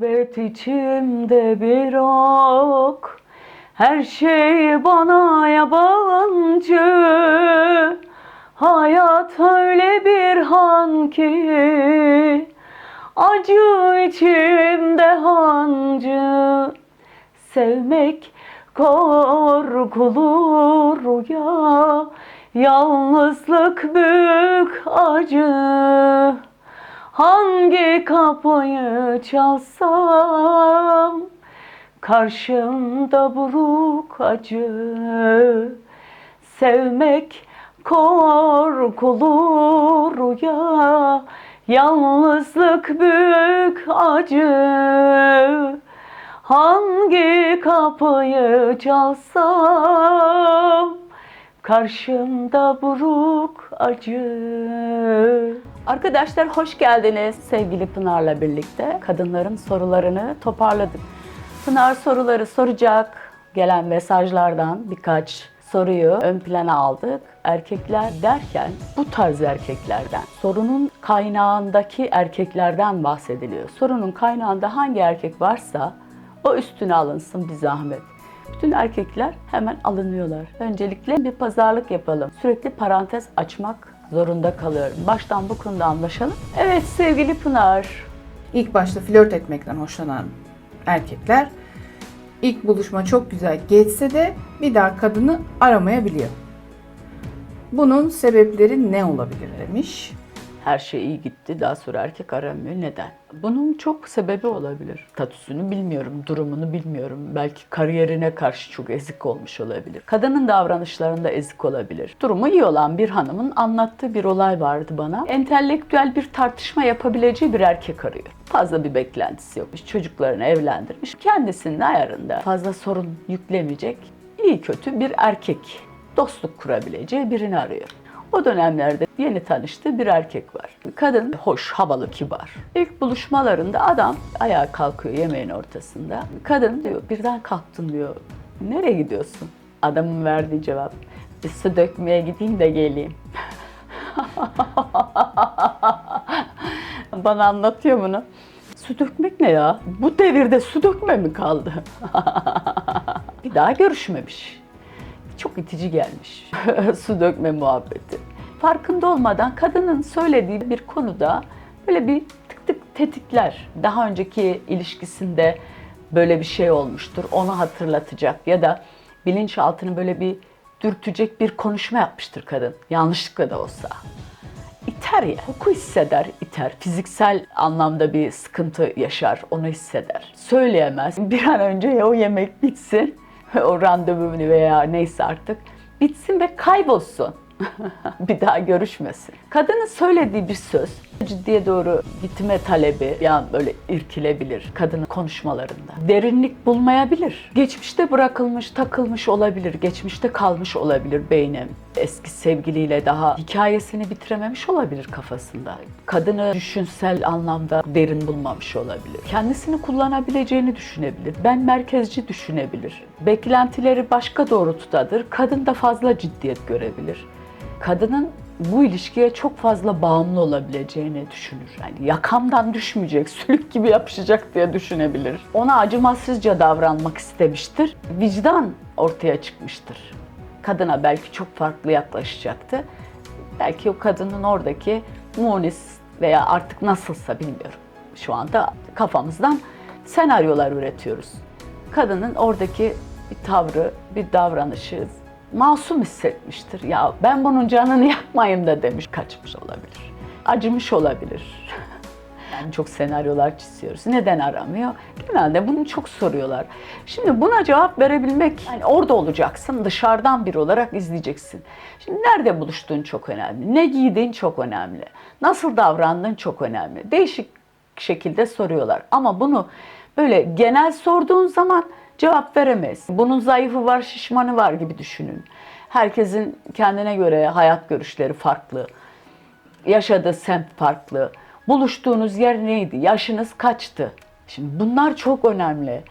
Gurbet içimde bir ok. Her şey bana yabancı. Hayat öyle bir han ki Acı içimde hancı. Sevmek korkulu rüya Yalnızlık büyük acı Hangi kapıyı çalsam Karşımda buruk acı Sevmek korkulu rüya Yalnızlık büyük acı Hangi kapıyı çalsam Karşımda buruk acı. Arkadaşlar hoş geldiniz. Sevgili Pınar'la birlikte kadınların sorularını toparladık. Pınar soruları soracak. Gelen mesajlardan birkaç soruyu ön plana aldık. Erkekler derken bu tarz erkeklerden, sorunun kaynağındaki erkeklerden bahsediliyor. Sorunun kaynağında hangi erkek varsa o üstüne alınsın bir zahmet. Bütün erkekler hemen alınıyorlar. Öncelikle bir pazarlık yapalım. Sürekli parantez açmak zorunda kalıyorum. Baştan bu konuda anlaşalım. Evet sevgili Pınar. İlk başta flört etmekten hoşlanan erkekler ilk buluşma çok güzel geçse de bir daha kadını aramayabiliyor. Bunun sebepleri ne olabilir demiş. Her şey iyi gitti. Daha sonra erkek aramıyor. Neden? Bunun çok sebebi olabilir. Statüsünü bilmiyorum, durumunu bilmiyorum. Belki kariyerine karşı çok ezik olmuş olabilir. Kadının davranışlarında ezik olabilir. Durumu iyi olan bir hanımın anlattığı bir olay vardı bana. Entelektüel bir tartışma yapabileceği bir erkek arıyor. Fazla bir beklentisi yokmuş. Çocuklarını evlendirmiş. Kendisinin ayarında fazla sorun yüklemeyecek iyi kötü bir erkek dostluk kurabileceği birini arıyor. O dönemlerde yeni tanıştığı bir erkek var. Kadın hoş, havalı, kibar. İlk buluşmalarında adam ayağa kalkıyor yemeğin ortasında. Kadın diyor birden kalktın diyor. Nereye gidiyorsun? Adamın verdiği cevap bir su dökmeye gideyim de geleyim. Bana anlatıyor bunu. Su dökmek ne ya? Bu devirde su dökme mi kaldı? bir daha görüşmemiş çok itici gelmiş. Su dökme muhabbeti. Farkında olmadan kadının söylediği bir konuda böyle bir tık tık tetikler. Daha önceki ilişkisinde böyle bir şey olmuştur. Onu hatırlatacak ya da bilinçaltını böyle bir dürtecek bir konuşma yapmıştır kadın. Yanlışlıkla da olsa. İter ya. Koku hisseder, iter. Fiziksel anlamda bir sıkıntı yaşar, onu hisseder. Söyleyemez. Bir an önce ya o yemek bitsin o randevu veya neyse artık bitsin ve kaybolsun. bir daha görüşmesin. Kadının söylediği bir söz ciddiye doğru gitme talebi an böyle irkilebilir kadının konuşmalarında. Derinlik bulmayabilir. Geçmişte bırakılmış, takılmış olabilir. Geçmişte kalmış olabilir beynim. Eski sevgiliyle daha hikayesini bitirememiş olabilir kafasında. Kadını düşünsel anlamda derin bulmamış olabilir. Kendisini kullanabileceğini düşünebilir. Ben merkezci düşünebilir. Beklentileri başka doğrultudadır. Kadın da fazla ciddiyet görebilir kadının bu ilişkiye çok fazla bağımlı olabileceğini düşünür. Yani yakamdan düşmeyecek, sülük gibi yapışacak diye düşünebilir. Ona acımasızca davranmak istemiştir. Vicdan ortaya çıkmıştır. Kadına belki çok farklı yaklaşacaktı. Belki o kadının oradaki munis veya artık nasılsa bilmiyorum. Şu anda kafamızdan senaryolar üretiyoruz. Kadının oradaki bir tavrı, bir davranışı, masum hissetmiştir. Ya ben bunun canını yakmayayım da demiş. Kaçmış olabilir. Acımış olabilir. Yani çok senaryolar çiziyoruz. Neden aramıyor? Genelde bunu çok soruyorlar. Şimdi buna cevap verebilmek, yani orada olacaksın, dışarıdan biri olarak izleyeceksin. Şimdi nerede buluştuğun çok önemli. Ne giydiğin çok önemli. Nasıl davrandığın çok önemli. Değişik şekilde soruyorlar. Ama bunu böyle genel sorduğun zaman cevap veremeyiz. Bunun zayıfı var, şişmanı var gibi düşünün. Herkesin kendine göre hayat görüşleri farklı. Yaşadığı semt farklı. Buluştuğunuz yer neydi? Yaşınız kaçtı? Şimdi bunlar çok önemli.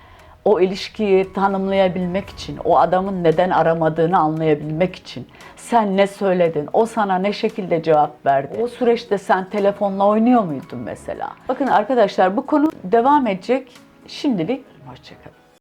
o ilişkiyi tanımlayabilmek için, o adamın neden aramadığını anlayabilmek için sen ne söyledin, o sana ne şekilde cevap verdi, o süreçte sen telefonla oynuyor muydun mesela? Bakın arkadaşlar bu konu devam edecek. Şimdilik hoşçakalın.